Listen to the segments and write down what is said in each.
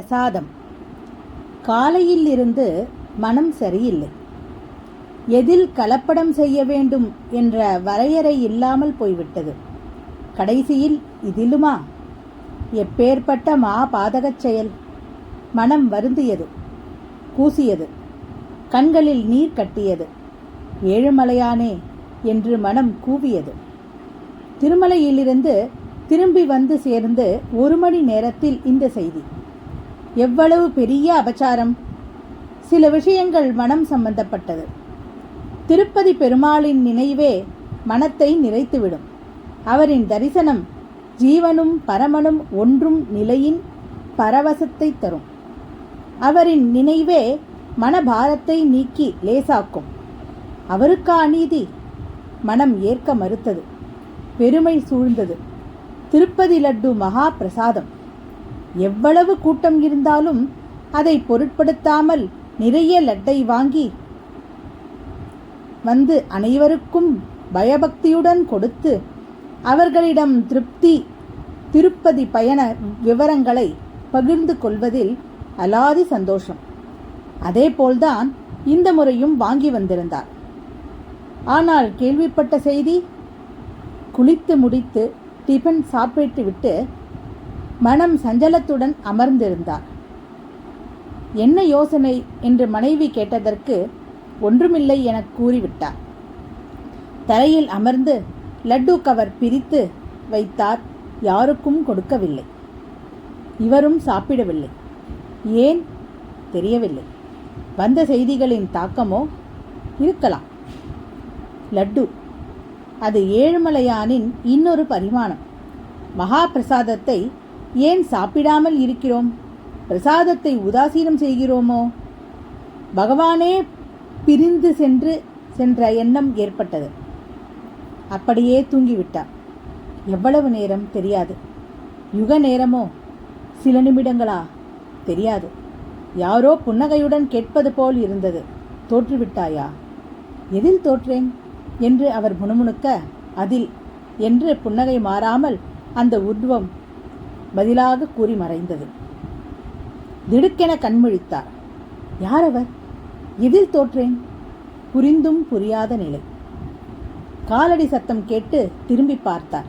பிரசாதம். காலையில் இருந்து மனம் சரியில்லை. எதில் கலப்படம் செய்ய வேண்டும் என்ற வரையறை இல்லாமல் போய்விட்டது. கடைசியில் இதிலுமா? எப்பேற்பட்ட மா பாதகச் செயல்? மனம் வருந்தியது கூசியது கண்களில் நீர் கட்டியது ஏழுமலையானே என்று மனம் கூவியது. திருமலையிலிருந்து திரும்பி வந்து சேர்ந்து ஒரு மணி நேரத்தில் இந்த செய்தி. எவ்வளவு பெரிய அபச்சாரம்? சில விஷயங்கள் மனம் சம்பந்தப்பட்டது. திருப்பதி பெருமாளின் நினைவே மனத்தை நிறைத்துவிடும். அவரின் தரிசனம் ஜீவனும் பரமனும் ஒன்றும் நிலையின் பரவசத்தை தரும். அவரின் நினைவே மனபாரத்தை நீக்கி லேசாக்கும். அவருக்கா அநீதி மனம் ஏற்க மறுத்தது. பெருமை சூழ்ந்தது. திருப்பதி லட்டு மகா பிரசாதம் எவ்வளவு கூட்டம் இருந்தாலும் அதை பொருட்படுத்தாமல் நிறைய லட்டை வாங்கி வந்து அனைவருக்கும் பயபக்தியுடன் கொடுத்து அவர்களிடம் திருப்தி திருப்பதி பயண விவரங்களை பகிர்ந்து கொள்வதில் அலாதி சந்தோஷம். அதேபோல்தான் இந்த முறையும் வாங்கி வந்திருந்தார். ஆனால் கேள்விப்பட்ட செய்தி குளித்து முடித்து டிபன் சாப்பிட்டு விட்டு மனம் சஞ்சலத்துடன் அமர்ந்திருந்தார். என்ன யோசனை? என்று மனைவி கேட்டதற்கு ஒன்றுமில்லை எனக் கூறிவிட்டார். தரையில் அமர்ந்து லட்டு கவர் பிரித்து வைத்தார். யாருக்கும் கொடுக்கவில்லை. இவரும் சாப்பிடவில்லை. ஏன்? தெரியவில்லை. வந்த செய்திகளின் தாக்கமோ? இருக்கலாம். லட்டு. அது ஏழுமலையானின் இன்னொரு பரிமாணம். மகா பிரசாதத்தை ஏன் சாப்பிடாமல் இருக்கிறோம்? பிரசாதத்தை உதாசீனம் செய்கிறோமோ? பகவானே பிரிந்து சென்று சென்ற எண்ணம் ஏற்பட்டது. அப்படியே தூங்கிவிட்டார். எவ்வளவு நேரம் தெரியாது. யுக நேரமோ? சில நிமிடங்களா? தெரியாது. யாரோ புன்னகையுடன் கேட்பது போல் இருந்தது. தோற்றுவிட்டாயா? எதில் தோற்றேன்? என்று அவர் முணுமுணுக்க அதில். என்று புன்னகை மாறாமல் அந்த உருவம் பதிலாக கூறி மறைந்தது. திடுக்கென கண்முழித்தார் யார் அவர் எதில் தோற்றேன்? புரிந்தும் புரியாத நிலை. காலடி சத்தம் கேட்டு திரும்பி பார்த்தார்.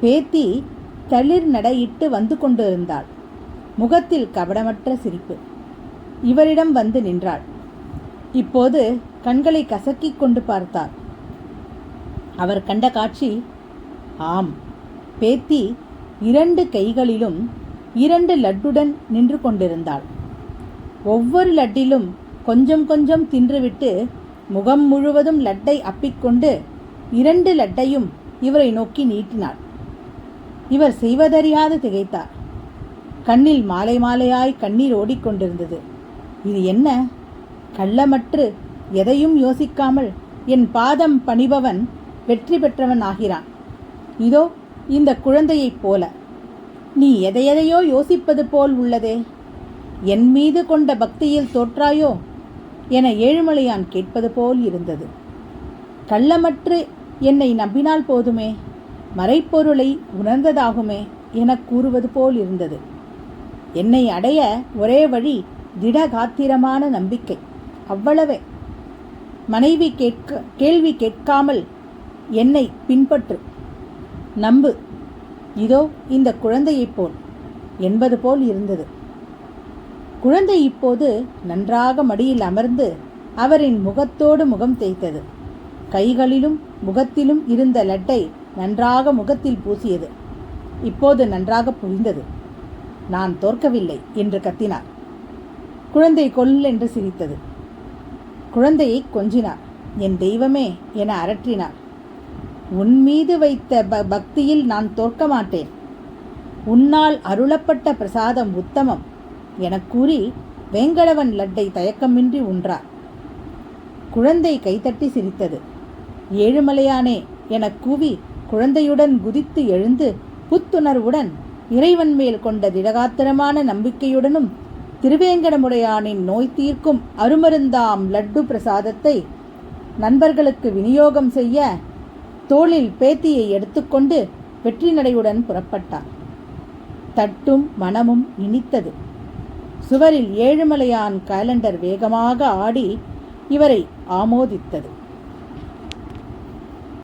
பேத்தி தளிர் நடையிட்டு வந்து கொண்டிருந்தாள். முகத்தில் கபடமற்ற சிரிப்பு. இவரிடம் வந்து நின்றாள். இப்போது கண்களை கசக்கிக் கொண்டு பார்த்தார். அவர் கண்ட காட்சி ஆம் பேத்தி இரண்டு கைகளிலும் இரண்டு லட்டுடன் நின்று கொண்டிருந்தாள். ஒவ்வொரு லட்டிலும் கொஞ்சம் கொஞ்சம் தின்றுவிட்டு முகம் முழுவதும் லட்டை அப்பிக்கொண்டு இரண்டு லட்டையும் இவரை நோக்கி நீட்டினாள். இவர் செய்வதறியாது திகைத்தார். கண்ணில் மாலை மாலையாய் கண்ணீர் ஓடிக்கொண்டிருந்தது இது என்ன? கள்ளமற்று எதையும் யோசிக்காமல் என் பாதம் பணிபவன் வெற்றி பெற்றவன் ஆகிறான். இதோ இந்த குழந்தையைப் போல. நீ எதையெதையோ யோசிப்பது போல் உள்ளதே. என் மீது கொண்ட பக்தியில் தோற்றாயோ? என ஏழுமலையான் கேட்பது போல் இருந்தது. கள்ளமற்று என்னை நம்பினால் போதுமே. மறைப்பொருளை உணர்ந்ததாகுமே எனக் கூறுவது போல் இருந்தது. என்னை அடைய ஒரே வழி திடகாத்திரமான நம்பிக்கை. அவ்வளவே. மனைவி கேட்க கேள்வி கேட்காமல் என்னை பின்பற்று. நம்பு. இதோ இந்த குழந்தையைப் போல் என்பது போல் இருந்தது. குழந்தை இப்போது நன்றாக மடியில் அமர்ந்து அவரின் முகத்தோடு முகம் தேய்த்தது. கைகளிலும் முகத்திலும் இருந்த லட்டை நன்றாக முகத்தில் பூசியது. இப்போது நன்றாக புரிந்தது. நான் தோற்கவில்லை என்று கத்தினார். குழந்தை கொல் என்று சிரித்தது. குழந்தையை கொஞ்சினார். என் தெய்வமே என அரற்றினார். உன் மீது வைத்த ப பக்தியில் நான் தோற்க மாட்டேன். உன்னால் அருளப்பட்ட பிரசாதம் உத்தமம். எனக் கூறி வேங்கடவன் லட்டை தயக்கமின்றி உன்றார். குழந்தை கைத்தட்டி சிரித்தது. ஏழுமலையானே எனக் கூவி குழந்தையுடன் குதித்து எழுந்து புத்துணர்வுடன் இறைவன் மேல் கொண்ட திடகாத்திரமான நம்பிக்கையுடனும் திருவேங்கடமுடையானின் நோய் தீர்க்கும் அருமருந்தாம் லட்டு பிரசாதத்தை நண்பர்களுக்கு விநியோகம் செய்ய தோளில் பேத்தியை எடுத்துக்கொண்டு வெற்றி நடையுடன் புறப்பட்டார். தட்டும் மனமும் இனித்தது. சுவரில் ஏழுமலையான் கேலண்டர் வேகமாக ஆடி இவரை ஆமோதித்தது.